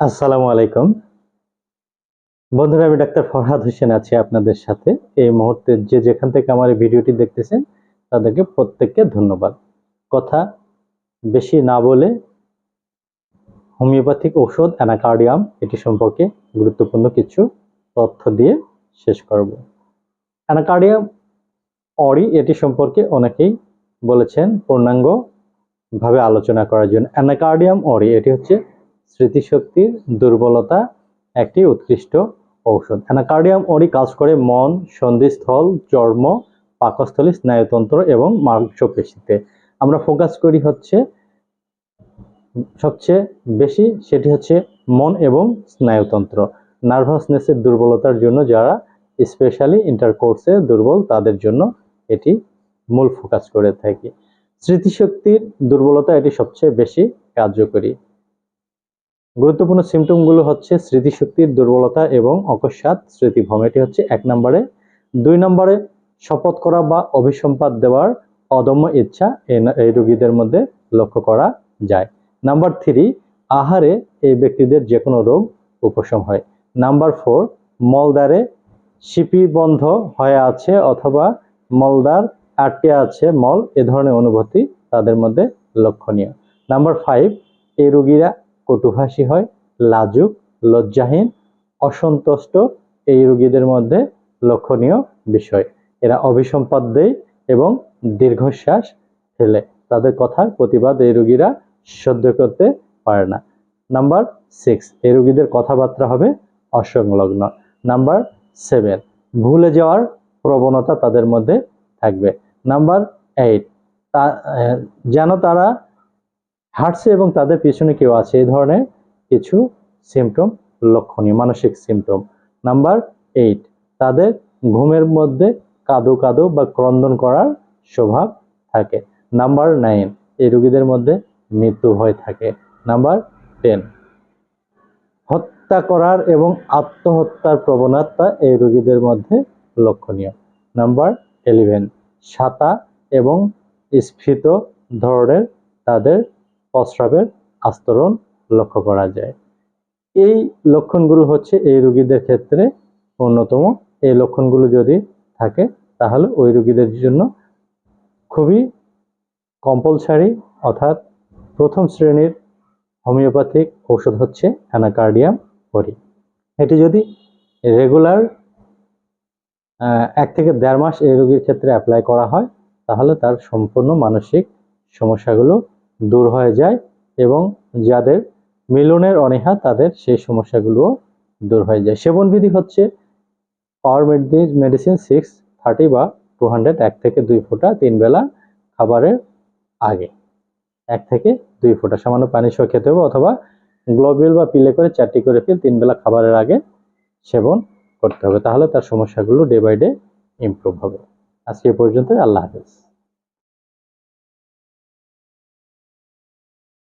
আসসালামু আলাইকুম। বন্ধুরা, আমি ডাক্তার ফরহাদ হোসেন আছি আপনাদের সাথে। এই মুহূর্তে যে যেখান থেকে আমার এই ভিডিওটি দেখতেছেন, তাদেরকে প্রত্যেককে ধন্যবাদ। কথা বেশি না বলে, হোমিওপ্যাথিক ঔষধ, অ্যানাকার্ডিয়াম, এটি সম্পর্কে গুরুত্বপূর্ণ কিছু তথ্য দিয়ে শেষ করব। অ্যানাকার্ডিয়াম, অরি, এটি সম্পর্কে অনেকেই বলেছেন পূর্ণাঙ্গ ভাবে আলোচনা করার জন্য। অ্যানাকার্ডিয়াম, অরি, এটি হচ্ছে স্মৃতিশক্তির দুর্বলতা একটি উৎকৃষ্ট ঔষধ। অ্যানাকার্ডিয়াম অরি কাজ করে মন, সন্ধিস্থল, চর্ম, পাকস্থলী, স্নায়ুতন্ত্র এবং মাংসপেশিতে। আমরা ফোকাস করি হচ্ছে, সবচেয়ে বেশি সেটি হচ্ছে মন এবং স্নায়ুতন্ত্র। নার্ভাসনেসের দুর্বলতার জন্য যারা স্পেশালি ইন্টারকোর্সে দুর্বল, তাদের জন্য এটি মূল ফোকাস করে থাকি। স্মৃতিশক্তির দুর্বলতা এটি সবচেয়ে বেশি কার্যকরী। গুরুত্বপূর্ণ সিমটমগুলো হচ্ছে স্মৃতিশক্তির দুর্বলতা এবং অকস্মাৎ স্মৃতিভ্রম। এটি হচ্ছে এক নম্বরে। দুই নম্বরে, শপথ করা বা অভিসম্পাদ দেওয়ার অদম্য ইচ্ছা এই রোগীদের মধ্যে লক্ষ্য করা যায়। নাম্বার থ্রি, আহারে এই ব্যক্তিদের যে কোনো রোগ উপশম হয়। নাম্বার ফোর, মলদ্বারে শিপি বন্ধ হয়ে আছে অথবা মলদ্বার আটকে আছে, মল এ ধরনের অনুভূতি তাদের মধ্যে লক্ষণীয়। নাম্বার ফাইভ, এই রোগীরা কটুভাষী হয়, লাজুক, লজ্জাহীন, অসন্তুষ্ট এই রোগীদের মধ্যে লক্ষণীয় বিষয়। এরা অভিসম্পাদ দেয় এবং দীর্ঘশ্বাস ফেলে। তাদের কথার প্রতিবাদ এই রোগীরা সহ্য করতে পারে না। নাম্বার সিক্স, এই রোগীদের কথাবার্তা হবে অসংলগ্ন। নাম্বার সেভেন, ভুলে যাওয়ার প্রবণতা তাদের মধ্যে থাকবে। নাম্বার এইট, তা যেন তারা হাঁটছে এবং তাদের পিছনে কেউ আছে এই ধরনের কিছু সিমটম লক্ষণীয়, মানসিক সিমটম নাম্বার এইট তাদের ঘুমের মধ্যে কাদো কাদো বা ক্রন্দন করার স্বভাব থাকে। নাম্বার নাইন এই রোগীদের মধ্যে মৃত্যু ভয় থাকে। নাম্বার টেন হত্যা করার এবং আত্মহত্যার প্রবণতা এই রোগীদের মধ্যে লক্ষণীয়। নাম্বার ইলেভেন সাতা এবং স্ফীত ধরনের তাদের প্রস্রাবের আস্তরণ লক্ষ্য করা যায়। এই লক্ষণগুলো হচ্ছে এই রোগীদের ক্ষেত্রে অন্যতম। এই লক্ষণগুলো যদি থাকে, তাহলে ওই রোগীদের জন্য খুবই কম্পালসারি অর্থাৎ প্রথম শ্রেণির হোমিওপ্যাথিক ঔষধ হচ্ছে অ্যানাকার্ডিয়াম করি এটি যদি রেগুলার এক থেকে দেড় মাস এই রোগীর ক্ষেত্রে অ্যাপ্লাই করা হয়, তাহলে তার সম্পূর্ণ মানসিক সমস্যাগুলো দূর হয়ে যায় এবং যাদের মিলনের অনীহা, তাদের সেই সমস্যাগুলোও দূর হয়ে যায়। সেবনবিধি হচ্ছে পাওয়ার মেডিসিন সিক্স থার্টি বা টু হান্ড্রেড এক থেকে দুই ফোঁটা তিন বেলা খাবারের আগে। এক থেকে দুই ফোঁটা সামান্য পানি সহ খেতে হবে অথবা গ্লোবিল বা পিলে করে চারটি করে ফেল তিন বেলা খাবারের আগে সেবন করতে হবে। তাহলে তার সমস্যাগুলো ডে বাই ডে ইমপ্রুভ হবে। আজকে পর্যন্ত আল্লাহ হাফেজ।